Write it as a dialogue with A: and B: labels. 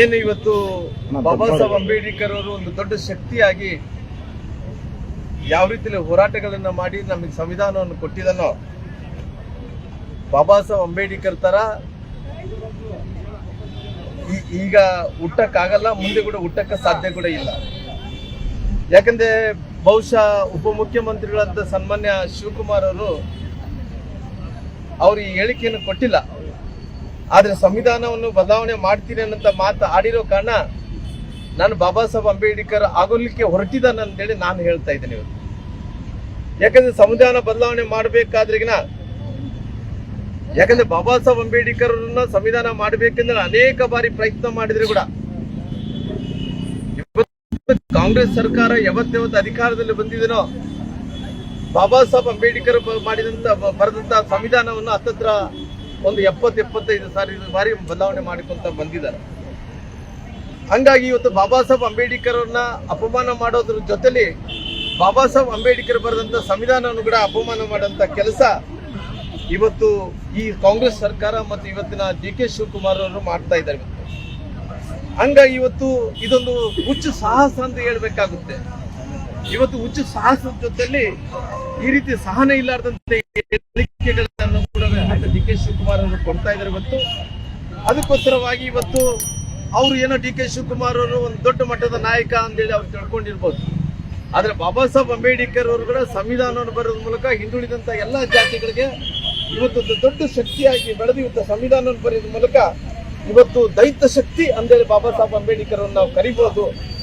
A: ಏನು ಇವತ್ತು ಬಾಬಾ ಸಾಹೇಬ್ ಅಂಬೇಡ್ಕರ್ ಅವರು ಒಂದು ದೊಡ್ಡ ಶಕ್ತಿಯಾಗಿ ಯಾವ ರೀತಿಯಲ್ಲಿ ಹೋರಾಟಗಳನ್ನು ಮಾಡಿ ನಮಗೆ ಸಂವಿಧಾನವನ್ನು ಕೊಟ್ಟಿದನೋ ಬಾಬಾ ಸಾಹೇಬ್ ಅಂಬೇಡ್ಕರ್ ತರ ಈಗ ಹುಟ್ಟಕ್ಕಾಗಲ್ಲ ಮುಂದೆ ಕೂಡ ಹುಟ್ಟಕ್ಕೆ ಸಾಧ್ಯ ಕೂಡ ಇಲ್ಲ. ಯಾಕಂದ್ರೆ ಬಹುಶಃ ಉಪಮುಖ್ಯಮಂತ್ರಿಗಳಂತ ಸನ್ಮಾನ್ಯ ಶಿವಕುಮಾರ್ ಅವರು ಅವ್ರು ಈ ಹೇಳಿಕೆಯನ್ನು ಕೊಟ್ಟಿಲ್ಲ. ಆದ್ರೆ ಸಂವಿಧಾನವನ್ನು ಬದಲಾವಣೆ ಮಾಡ್ತೀನಿ ಅನ್ನಂತ ಮಾತು ಆಡಿರೋ ಕಾರಣ ನಾನು ಬಾಬಾ ಸಾಹೇಬ್ ಅಂಬೇಡ್ಕರ್ ಆಗೋಲಿಕ್ಕೆ ಹೊರಟಿದ್ದಾನೆ ಅಂತೇಳಿ ನಾನು ಹೇಳ್ತಾ ಇದ್ದೇನೆ ಇವತ್ತು. ಯಾಕಂದ್ರೆ ಸಂವಿಧಾನ ಬದಲಾವಣೆ ಮಾಡಬೇಕಾದ್ರಿಗಿನ ಯಾಕಂದ್ರೆ ಬಾಬಾ ಸಾಹೇಬ್ ಅಂಬೇಡ್ಕರ್ ಸಂವಿಧಾನ ಮಾಡಬೇಕೆಂದ್ರೆ ಅನೇಕ ಬಾರಿ ಪ್ರಯತ್ನ ಮಾಡಿದ್ರು ಕೂಡ. ಕಾಂಗ್ರೆಸ್ ಸರ್ಕಾರ ಯಾವತ್ತಾವತ್ತು ಅಧಿಕಾರದಲ್ಲಿ ಬಂದಿದನೋ ಬಾಬಾ ಸಾಹೇಬ್ ಅಂಬೇಡ್ಕರ್ ಮಾಡಿದಂತ ಬರೆದಂತ ಸಂವಿಧಾನವನ್ನು ಹತ್ತತ್ರ ಒಂದು ಎಪ್ಪತ್ತು ಎಪ್ಪತ್ತೈದು ಸಾರಿ ಬಾರಿ ಬದಲಾವಣೆ ಮಾಡಿಕೊಂತ ಬಂದಿದ್ದಾರೆ ಹಂಗಾಗಿ ಇವತ್ತು ಬಾಬಾ ಸಾಹೇಬ್ ಅಂಬೇಡ್ಕರ್ ಅವ್ರನ್ನ ಅಪಮಾನ ಮಾಡೋದ್ರ ಜೊತೆಲಿ ಬಾಬಾ ಸಾಹೇಬ್ ಅಂಬೇಡ್ಕರ್ ಬರೆದಂತ ಸಂವಿಧಾನವನ್ನು ಕೂಡ ಅಪಮಾನ ಮಾಡುವಂತ ಕೆಲಸ ಇವತ್ತು ಈ ಕಾಂಗ್ರೆಸ್ ಸರ್ಕಾರ ಮತ್ತು ಇವತ್ತಿನ ಡಿ ಕೆ ಶಿವಕುಮಾರ್ ಅವರು ಮಾಡ್ತಾ ಇದ್ದಾರೆ. ಹಂಗಾಗಿ ಇವತ್ತು ಇದೊಂದು ಹುಚ್ಚು ಸಾಹಸ ಅಂತ ಹೇಳ್ಬೇಕಾಗುತ್ತೆ ಇವತ್ತು ಹುಚ್ಚು ಸಾಹಸದ ಜೊತೆಯಲ್ಲಿ ಈ ರೀತಿ ಸಹನೆ ಇಲ್ಲಾರ್ದಂತೆ ಡಿ ಶಿವಕುಮಾರ್ ಅವರು ಕೊಡ್ತಾ ಇದ್ದಾರೆ ಇವತ್ತು ಅದಕ್ಕೋಸ್ಕರವಾಗಿ ಇವತ್ತು ಅವರು ಏನೋ ಡಿ ಕೆ ಶಿವಕುಮಾರ್ ಅವರು ಒಂದು ದೊಡ್ಡ ಮಟ್ಟದ ನಾಯಕ ಅಂತೇಳಿ ಅವ್ರು ತಿಳ್ಕೊಂಡಿರ್ಬೋದು. ಆದರೆ ಬಾಬಾ ಸಾಹೇಬ್ ಅಂಬೇಡ್ಕರ್ ಅವರು ಕೂಡ ಸಂವಿಧಾನವನ್ನು ಬರೋದ್ರ ಮೂಲಕ ಹಿಂದುಳಿದಂತ ಎಲ್ಲಾ ಜಾತಿಗಳಿಗೆ ಇವತ್ತೊಂದು ದೊಡ್ಡ ಶಕ್ತಿಯಾಗಿ ಬೆಳೆದು ಇವತ್ತು ಸಂವಿಧಾನವನ್ನು ಬರೆಯೋದ್ರ ಮೂಲಕ ಇವತ್ತು ದೈತ್ಯ ಶಕ್ತಿ ಅಂತೇಳಿ ಬಾಬಾ ಸಾಹೇಬ್ ಅಂಬೇಡ್ಕರ್ ಅವ್ರನ್ನ ನಾವು ಕರಿಬಹುದು